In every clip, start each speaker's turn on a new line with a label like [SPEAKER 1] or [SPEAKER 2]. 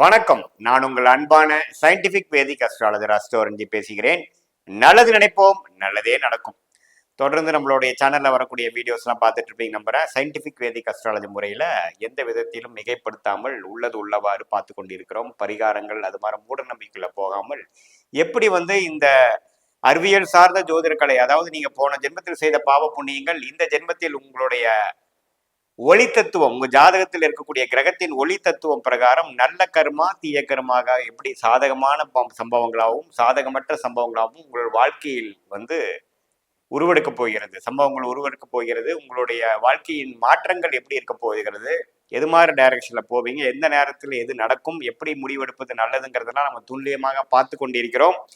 [SPEAKER 1] வணக்கம். நான் உங்கள் அன்பான சயின்டிபிக் வேதிக் அஸ்ட்ராலஜர் அஸ்டோரஞ்சி பேசுகிறேன். நல்லது நினைப்போம் நல்லதே நடக்கும். தொடர்ந்து நம்மளுடைய சேனல்ல வரக்கூடிய வீடியோஸ்லாம் பார்த்துட்டு இருப்பீங்க நம்புகிறேன் சயின்டிஃபிக் வேதிக் அஸ்ட்ராலஜி முறையில எந்த விதத்திலும் மிகைப்படுத்தாமல் உள்ளது உள்ளவாறு பார்த்து கொண்டிருக்கிறோம். பரிகாரங்கள் அது மாதிரி மூடநம்பிக்கையில் போகாமல் எப்படி வந்து இந்த அறிவியல் சார்ந்த ஜோதிடக்கலை அதாவது நீங்கள் போன ஜென்மத்தில் செய்த பாவ புண்ணியங்கள் இந்த ஜென்மத்தில் உங்களுடைய ஒளி தத்துவம் உங்க ஜாதகத்தில் இருக்கக்கூடிய கிரகத்தின் ஒளி தத்துவம் பிரகாரம் நல்ல கர்மா தீய கர்மாக எப்படி சாதகமான பம்- சம்பவங்களாகவும் சாதகமற்ற சம்பவங்களாகவும் உங்கள் வாழ்க்கையில் வந்து உருவெடுக்க போகிறது. சம்பவங்கள் உருவெடுக்க போகிறது. உங்களுடைய வாழ்க்கையின் மாற்றங்கள் எப்படி இருக்க போகிறது? எது மாதிரி டைரக்ஷன்ல போவீங்க? எந்த நேரத்தில் எது நடக்கும்? எப்படி முடிவெடுப்பது நல்லதுங்கிறதெல்லாம் நம்ம துல்லியமாக பார்த்து கொண்டிருக்கிறோம்.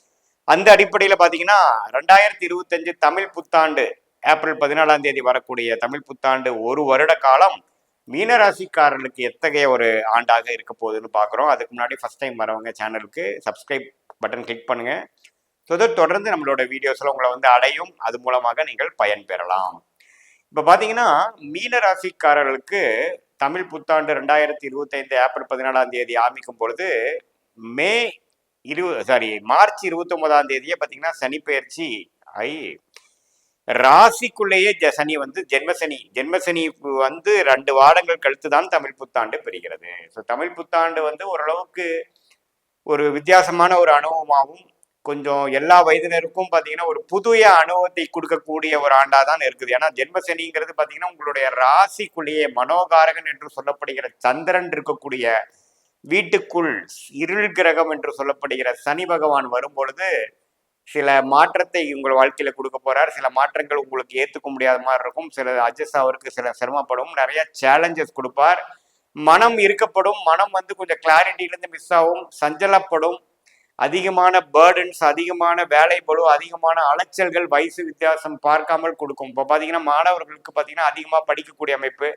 [SPEAKER 1] அந்த அடிப்படையில் பார்த்தீங்கன்னா ரெண்டாயிரத்தி இருபத்தஞ்சு தமிழ் புத்தாண்டு ஏப்ரல் பதினாலாம் தேதி வரக்கூடிய தமிழ் புத்தாண்டு ஒரு வருட காலம் மீனராசிக்காரர்களுக்கு எத்தகைய ஒரு ஆண்டாக இருக்க போகுதுன்னு பார்க்குறோம் அதுக்கு முன்னாடி ஃபஸ்ட் டைம் வரவங்க சேனலுக்கு சப்ஸ்கிரைப் பட்டன் கிளிக் பண்ணுங்க. தொடர் தொடர்ந்து நம்மளோட வீடியோஸில் உங்களை வந்து அடையும். அது மூலமாக நீங்கள் பயன் பெறலாம். இப்போ பார்த்தீங்கன்னா மீனராசிக்காரர்களுக்கு தமிழ் புத்தாண்டு ரெண்டாயிரத்தி இருபத்தைந்து ஏப்ரல் பதினாலாம் தேதி ஆரம்பிக்கும் பொழுது மே இரு சாரி மார்ச் இருபத்தி ஒன்பதாம் தேதியே பார்த்தீங்கன்னா சனிப்பெயர்ச்சி ஐ ராசிக்குள்ளேயே ஜ- சனி வந்து ஜென்மசனி ஜென்மசனி வந்து ரெண்டு வாரங்கள் கழித்து தான் தமிழ் புத்தாண்டு பெறுகிறது. ஸோ தமிழ் புத்தாண்டு வந்து ஓரளவுக்கு ஒரு வித்தியாசமான ஒரு அனுபவமாகவும் கொஞ்சம் எல்லா வயதினருக்கும் பார்த்தீங்கன்னா ஒரு புதிய அனுபவத்தை கொடுக்கக்கூடிய ஒரு ஆண்டாக தான் இருக்குது. ஏன்னா ஜென்மசனிங்கிறது பார்த்தீங்கன்னா உங்களுடைய ராசிக்குள்ளேயே மனோகாரகன் என்று சொல்லப்படுகிற சந்திரன் இருக்கக்கூடிய வீட்டுக்குள் இருள் கிரகம் என்று சொல்லப்படுகிற சனி பகவான் வரும் பொழுது சில மாற்றத்தை உங்கள் வாழ்க்கையில கொடுக்க போறார். சில மாற்றங்கள் உங்களுக்கு ஏத்துக்க முடியாத மாதிரி இருக்கும். சில அட்ஜஸ்ட் அவருக்கு சில சிரமப்படும். நிறைய சேலஞ்சஸ் கொடுப்பார். மனம் இருக்கப்படும். மனம் வந்து கொஞ்சம் கிளாரிட்டியிலேருந்து மிஸ் ஆகும். சஞ்சலப்படும். அதிகமான பேர்டன்ஸ் அதிகமான வேலை பளு அதிகமான அலைச்சல்கள் வயசு வித்தியாசம் பார்க்காமல் கொடுக்கும். இப்போ பார்த்தீங்கன்னா மாணவர்களுக்கு பார்த்தீங்கன்னா அதிகமாக படிக்கக்கூடிய அமைப்பு.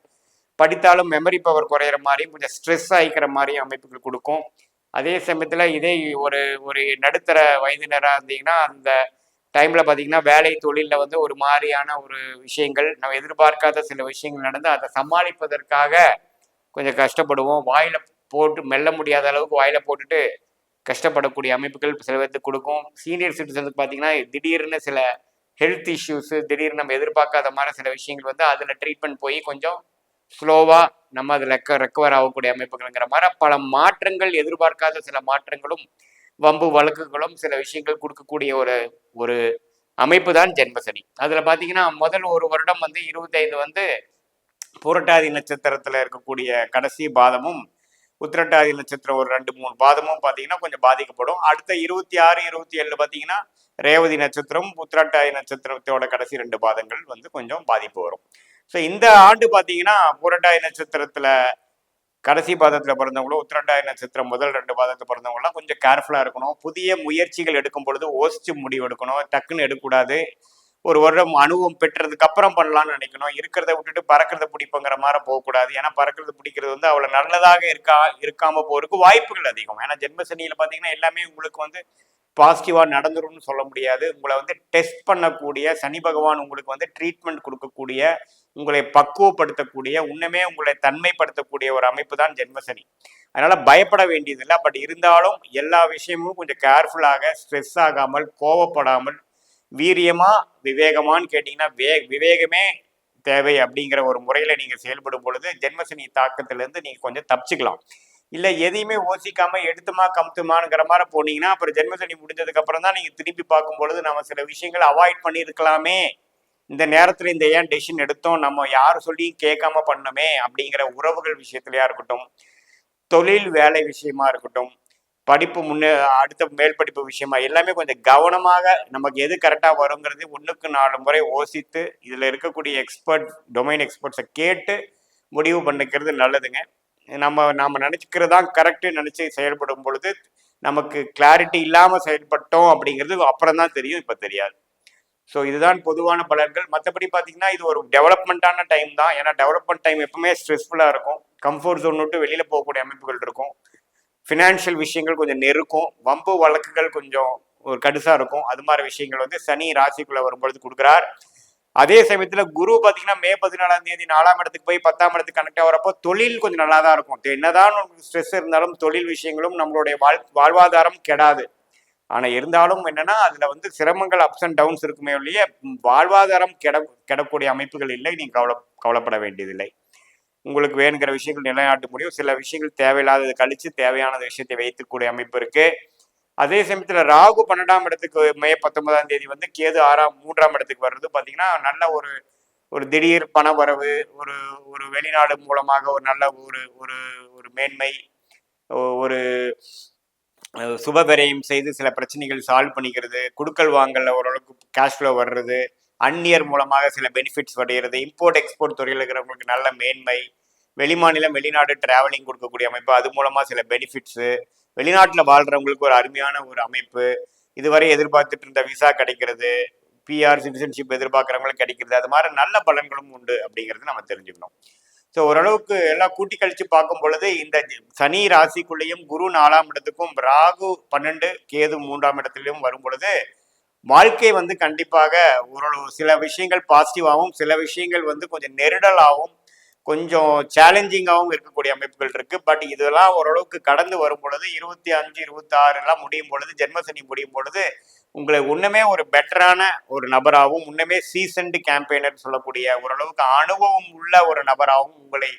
[SPEAKER 1] படித்தாலும் மெமரி பவர் குறையிற மாதிரி கொஞ்சம் ஸ்ட்ரெஸ் ஆகிக்கிற மாதிரி அமைப்புகள் கொடுக்கும். அதே சமயத்தில் இதே ஒரு ஒரு நடுத்தர வயதினராக இருந்தீங்கன்னா அந்த டைமில் பார்த்தீங்கன்னா வேலை தொழிலில் வந்து ஒரு மாதிரியான ஒரு விஷயங்கள் நம்ம எதிர்பார்க்காத சில விஷயங்கள் நடந்து அதை சமாளிப்பதற்காக கொஞ்சம் கஷ்டப்படுவோம். வாயில் போட்டு மெல்ல முடியாத அளவுக்கு வாயில் போட்டுட்டு கஷ்டப்படக்கூடிய அமைப்புகள் சில பேர்த்துக்கு கொடுக்கும். சீனியர் சிட்டிசனுக்கு பார்த்தீங்கன்னா திடீர்னு சில ஹெல்த் இஷ்யூஸு திடீர்னு நம்ம எதிர்பார்க்காத மாதிரி சில விஷயங்கள் வந்து அதில் ட்ரீட்மெண்ட் போய் கொஞ்சம் ஸ்லோவாக நம்ம அதில் ரெக்க ரெக்கவர் ஆகக்கூடிய அமைப்புகள்ங்கிற மாதிரி பல மாற்றங்கள் எதிர்பார்க்காத சில மாற்றங்களும் வம்பு வழக்குகளும் சில விஷயங்கள் கொடுக்கக்கூடிய ஒரு ஒரு அமைப்பு தான் ஜென்மசனி. அதில் பார்த்தீங்கன்னா முதல் ஒரு வருடம் வந்து இருபத்தைந்து வந்து புரட்டாதி நட்சத்திரத்தில் இருக்கக்கூடிய கடைசி பாதமும் உத்திரட்டாதி நட்சத்திரம் ஒரு ரெண்டு மூணு பாதமும் பார்த்தீங்கன்னா கொஞ்சம் பாதிக்கப்படும். அடுத்த இருபத்தி ஆறு இருபத்தி ஏழு பார்த்தீங்கன்னா ரேவதி நட்சத்திரம் உத்திரட்டாதி நட்சத்திரத்தோட கடைசி ரெண்டு பாதங்கள் வந்து கொஞ்சம் பாதிப்பு வரும். ஸோ இந்த ஆண்டு பார்த்தீங்கன்னா புரட்டாதி நட்சத்திரத்தில் கடைசி பாதத்தில் பிறந்தவங்களும் உத்திரண்டாய் நட்சத்திரம் முதல் ரெண்டு பாதத்தில் பிறந்தவங்களாம் கொஞ்சம் கேர்ஃபுல்லாக இருக்கணும். புதிய முயற்சிகள் எடுக்கும் பொழுது ஓசிச்சு முடிவு எடுக்கணும். டக்குன்னு எடுக்கக்கூடாது. ஒரு வருடம் அனுபவம் பெற்றதுக்கு அப்புறம் பண்ணலாம்னு நினைக்கணும். இருக்கிறத விட்டுட்டு பறக்கிறத பிடிப்பங்கிற மாதிரி போகக்கூடாது. ஏன்னா பறக்கிறது பிடிக்கிறது வந்து அவ்வளோ நல்லதாக இருக்கா இருக்காமல் போகிறதுக்கு வாய்ப்புகள் அதிகம். ஏன்னா ஜென்மசனியில் பார்த்தீங்கன்னா எல்லாமே உங்களுக்கு வந்து பாசிட்டிவாக நடந்துரும்னு சொல்ல முடியாது. உங்களை வந்து டெஸ்ட் பண்ணக்கூடிய சனி பகவான் உங்களுக்கு வந்து ட்ரீட்மெண்ட் கொடுக்கக்கூடிய உங்களை பக்குவப்படுத்தக்கூடிய உன்னுமே உங்களை தன்மைப்படுத்தக்கூடிய ஒரு அமைப்பு தான் ஜென்மசனி. அதனால பயப்பட வேண்டியதில்லை. பட் இருந்தாலும் எல்லா விஷயமும் கொஞ்சம் கேர்ஃபுல்லாக ஸ்ட்ரெஸ் ஆகாமல் கோவப்படாமல் வீரியமா விவேகமான்னு கேட்டிங்கன்னா வே விவேகமே தேவை அப்படிங்கிற ஒரு முறையில் நீங்கள் செயல்படும் பொழுது ஜென்மசனி தாக்கத்திலேருந்து நீங்கள் கொஞ்சம் தப்பிச்சுக்கலாம். இல்லை எதையுமே யோசிக்காம எடுத்துமா கமுத்துமாங்கிற மாதிரி போனீங்கன்னா அப்புறம் ஜென்மசனி முடிஞ்சதுக்கு அப்புறம் தான் நீங்கள் திருப்பி பார்க்கும் பொழுது நம்ம சில விஷயங்களை அவாய்ட் பண்ணியிருக்கலாமே. இந்த நேரத்தில் இந்த ஏன் டெசிஷன் எடுத்தோம்? நம்ம யார் சொல்லியும் கேட்காம பண்ணோமே அப்படிங்கிற உறவுகள் விஷயத்துலையா இருக்கட்டும் தொழில் வேலை விஷயமா இருக்கட்டும் படிப்பு முன்னே அடுத்த மேல் படிப்பு விஷயமா எல்லாமே கொஞ்சம் கவனமாக நமக்கு எது கரெக்டாக வருங்கிறது ஒன்றுக்கு நாலு முறை யோசித்து இதில் இருக்கக்கூடிய எக்ஸ்பர்ட் டொமைன் எக்ஸ்பர்ட்ஸை கேட்டு முடிவு பண்ணிக்கிறது நல்லதுங்க. நம்ம நாம் நினச்சிக்கிறது தான் கரெக்டு நினச்சி செயல்படும் பொழுது நமக்கு கிளாரிட்டி இல்லாமல் செயல்பட்டோம் அப்படிங்கிறது அப்புறம் தான் தெரியும் இப்போ தெரியாது. ஸோ இதுதான் பொதுவான பலன்கள். மற்றபடி பார்த்தீங்கன்னா இது ஒரு டெவலப்மெண்ட்டான டைம் தான். ஏன்னா டெவலப்மெண்ட் டைம் எப்பவுமே ஸ்ட்ரெஸ்ஃபுல்லாக இருக்கும். கம்ஃபர்ட் ஜோன் விட்டு வெளியில் போகக்கூடிய அமைப்புகள் இருக்கும். ஃபினான்ஷியல் விஷயங்கள் கொஞ்சம் நெருக்கும். வம்பு வழக்குகள் கொஞ்சம் ஒரு கடுசாக இருக்கும். அது மாதிரி விஷயங்கள் வந்து சனி ராசிக்குள்ளே வரும்பொழுது கொடுக்குறார். அதே சமயத்தில் குரு பார்த்தீங்கன்னா மே பதினாலாம் தேதி நாலாம் இடத்துக்கு போய் பத்தாம் இடத்துக்கு கனெக்ட் ஆகிறப்போ தொழில் கொஞ்சம் நல்லா தான் இருக்கும். என்னதான் ஸ்ட்ரெஸ் இருந்தாலும் தொழில் விஷயங்களும் நம்மளுடைய வாழ் வாழ்வாதாரம் கெடாது. ஆனா இருந்தாலும் என்னன்னா அதுல வந்து சிரமங்கள் அப்ஸ் அண்ட் டவுன்ஸ் இருக்குமே ஒழிய வாழ்வாதாரம் கெட கெடக்கூடிய அமைப்புகள் இல்லை. நீங்கள் கவலை கவலைப்பட வேண்டியதில்லை. உங்களுக்கு வேணுங்கிற விஷயங்கள் நிலைநாட்ட முடியும். சில விஷயங்கள் தேவையில்லாதது கழிச்சு தேவையான விஷயத்தை வைத்துக்கூடிய அமைப்பு இருக்கு. அதே சமயத்துல ராகு பன்னெண்டாம் இடத்துக்கு மே பத்தொன்பதாம் தேதி வந்து கேது ஆறாம் மூன்றாம் இடத்துக்கு வர்றது பாத்தீங்கன்னா நல்ல ஒரு ஒரு திடீர் பண வரவு ஒரு ஒரு வெளிநாடு மூலமாக ஒரு நல்ல ஒரு ஒரு ஒரு மேன்மை ஒரு சுபவிரயம் செய்து சில பிரச்சனைகள் சால்வ் பண்ணிக்கிறது குடுக்கல் வாங்கல ஓரளவுக்கு கேஷ் ஃப்ளோ வர்றது அந்நியர் மூலமாக சில பெனிஃபிட்ஸ் வருகிறது இம்போர்ட் எக்ஸ்போர்ட் துறையில் இருக்கிறவங்களுக்கு நல்ல மேன்மை வெளிமாநிலம் வெளிநாடு டிராவலிங் கொடுக்கக்கூடிய அமைப்பு அது மூலமாக சில பெனிஃபிட்ஸு வெளிநாட்டில் வாழ்கிறவங்களுக்கு ஒரு அருமையான ஒரு அமைப்பு இதுவரை எதிர்பார்த்துட்டு இருந்த விசா கிடைக்கிறது பிஆர் சிட்டிசன்ஷிப் எதிர்பார்க்குறவங்களுக்கு கிடைக்கிறது அது மாதிரி நல்ல பலன்களும் உண்டு அப்படிங்கிறது நம்ம தெரிஞ்சுக்கணும். ஸோ ஓரளவுக்கு எல்லாம் கூட்டி கழிச்சு பார்க்கும் பொழுது இந்த சனி ராசிக்குள்ளேயும் குரு நாலாம் இடத்துக்கும் ராகு பன்னெண்டு கேது மூன்றாம் இடத்துலையும் வரும் பொழுது வாழ்க்கை வந்து கண்டிப்பாக ஓரளவு சில விஷயங்கள் பாசிட்டிவாகவும் சில விஷயங்கள் வந்து கொஞ்சம் நெருடலாகவும் கொஞ்சம் சேலஞ்சிங்காகவும் இருக்கக்கூடிய அமைப்புகள் இருக்கு. பட் இதெல்லாம் ஓரளவுக்கு கடந்து வரும் பொழுது இருபத்தி அஞ்சு இருபத்தி ஆறு எல்லாம் முடியும் பொழுது ஜென்மசனி முடியும் பொழுது உங்களை ஒன்றுமே ஒரு பெட்டரான ஒரு நபராகவும் இன்னுமே சீசன்டு கேம்பெயினர் சொல்லக்கூடிய ஓரளவுக்கு அனுபவம் உள்ள ஒரு நபராகவும் உங்களை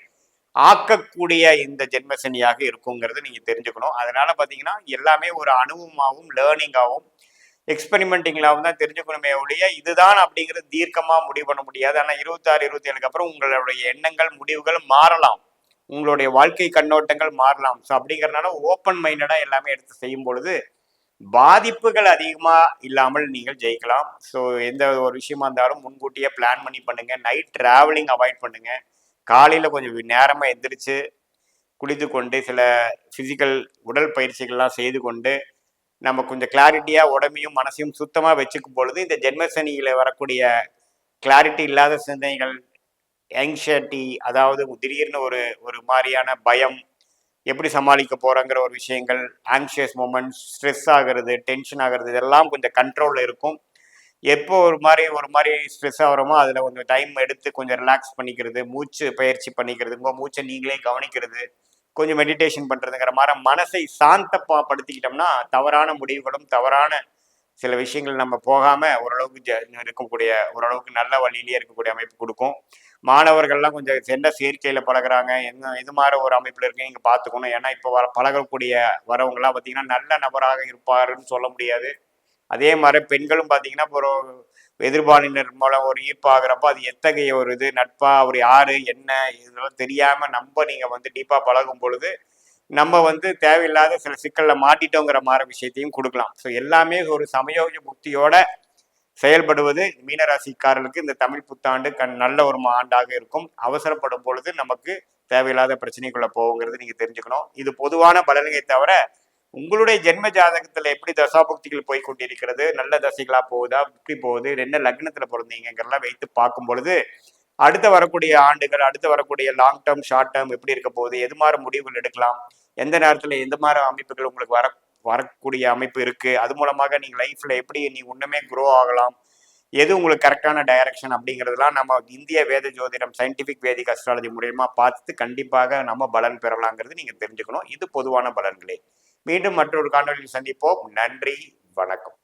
[SPEAKER 1] ஆக்கக்கூடிய இந்த ஜென்மசனியாக இருக்குங்கிறது நீங்க தெரிஞ்சுக்கணும். அதனால பாத்தீங்கன்னா எல்லாமே ஒரு அனுபவமாகவும் லேர்னிங்காகவும் எக்ஸ்பெரிமெண்டிங்லாவும் தான் தெரிஞ்சுக்கணுமே ஒழிய இதுதான் அப்படிங்கிறது தீர்க்கமாக முடிவு பண்ண முடியாது. ஆனால் இருபத்தாறு இருபத்தி ஏழுக்கு அப்புறம் உங்களுடைய எண்ணங்கள் முடிவுகள் மாறலாம். உங்களுடைய வாழ்க்கை கண்ணோட்டங்கள் மாறலாம். ஸோ அப்படிங்கிறதுனால ஓப்பன் மைண்டடாக எல்லாமே எடுத்து செய்யும் பொழுது பாதிப்புகள் அதிகமாக இல்லாமல் நீங்கள் ஜெயிக்கலாம். ஸோ எந்த ஒரு விஷயமா இருந்தாலும் முன்கூட்டியே பிளான் பண்ணி பண்ணுங்க. நைட் டிராவலிங் அவாய்ட் பண்ணுங்க. காலையில் கொஞ்சம் நேரமாக எந்திரிச்சு குளித்து கொண்டு சில ஃபிசிக்கல் உடல் பயிற்சிகள்லாம் செய்து கொண்டு நம்ம கொஞ்சம் கிளாரிட்டியாக உடம்பையும் மனசையும் சுத்தமாக வச்சுக்கும் பொழுது இந்த ஜென்மசனியில் வரக்கூடிய கிளாரிட்டி இல்லாத சிந்தனைகள் ஆங்ஷைட்டி அதாவது திடீர்னு ஒரு ஒரு மாதிரியான பயம் எப்படி சமாளிக்க போகிறோங்கிற ஒரு விஷயங்கள் ஆங்ஷியஸ் மூமெண்ட்ஸ் ஸ்ட்ரெஸ் ஆகிறது டென்ஷன் ஆகிறது இதெல்லாம் கொஞ்சம் கண்ட்ரோலில் இருக்கும். எப்போ ஒரு மாதிரி ஒரு மாதிரி ஸ்ட்ரெஸ் ஆகிறோமோ அதில் கொஞ்சம் டைம் எடுத்து கொஞ்சம் ரிலாக்ஸ் பண்ணிக்கிறது மூச்சு பயிற்சி பண்ணிக்கிறது உங்கள் மூச்சை நீங்களே கவனிக்கிறது கொஞ்சம் மெடிடேஷன் பண்ணுறதுங்கிற மாதிரி மனசை சாந்தப்படுத்திக்கிட்டோம்னா தவறான முடிவுகளும் தவறான சில விஷயங்கள் நம்ம போகாமல் ஓரளவுக்கு இருக்கக்கூடிய ஓரளவுக்கு நல்ல வழியிலேயே இருக்கக்கூடிய அமைப்பு கொடுக்கும். மாணவர்கள்லாம் கொஞ்சம் எந்த சேர்க்கையில் பழகிறாங்க. எங்க இது மாதிரி ஒரு அமைப்பில் இருக்கீங்க இங்கே பார்த்துக்கணும் ஏன்னா இப்போ வர பழகக்கூடிய வரவங்களாம் பார்த்தீங்கன்னா நல்ல நபராக இருப்பாருன்னு சொல்ல முடியாது. அதே மாதிரி பெண்களும் பார்த்தீங்கன்னா இப்போ ஒரு எதிர்பாலினர் மூலம் ஒரு ஈர்ப்பாகிறப்ப அது எத்தகைய ஒரு இது நட்பா அவர் யாரு என்ன இதெல்லாம் தெரியாம நம்ம நீங்க வந்து டீப்பா பழகும் பொழுது நம்ம வந்து தேவையில்லாத சில சிக்கல்ல மாட்டிட்டோங்கிற மாதிரி விஷயத்தையும் கொடுக்கலாம். ஸோ எல்லாமே ஒரு சமயோக புக்தியோட செயல்படுவது மீனராசிக்காரர்களுக்கு இந்த தமிழ் புத்தாண்டு கண் நல்ல ஒரு ஆண்டாக இருக்கும். அவசரப்படும் பொழுது நமக்கு தேவையில்லாத பிரச்சனைக்குள்ள போகுங்கிறது நீங்க தெரிஞ்சுக்கணும். இது பொதுவான பலன்களை தவிர உங்களுடைய ஜென்ம ஜாதகத்துல எப்படி தசாபுக்திகள் போய் கொண்டிருக்கிறது நல்ல தசைகளா போகுதா எப்படி போகுது என்ன லக்னத்துல பிறந்தீங்கிறலாம் வைத்து பார்க்கும் பொழுது அடுத்த வரக்கூடிய ஆண்டுகள் அடுத்து வரக்கூடிய லாங் டேர்ம் ஷார்ட் டேர்ம் எப்படி இருக்க போகுது எது மாதிரி முடிவுகள் எடுக்கலாம் எந்த நேரத்துல எந்த மாதிரி அமைப்புகள் உங்களுக்கு வர வரக்கூடிய அமைப்பு இருக்கு. அது மூலமாக நீங்க லைஃப்ல எப்படி நீ ஒண்ணுமே குரோ ஆகலாம். எது உங்களுக்கு கரெக்டான டைரக்ஷன் அப்படிங்கிறதுலாம் நம்ம இந்திய வேத ஜோதிடம் சயின்டிபிக் வேதிக் அஸ்ட்ராலஜி மூலயமா பார்த்து கண்டிப்பாக நம்ம பலன் பெறலாங்கிறது நீங்க தெரிஞ்சுக்கணும். இது பொதுவான பலன்களே. மீண்டும் மற்றொரு காணொலியில் சந்திப்போம். நன்றி. வணக்கம்.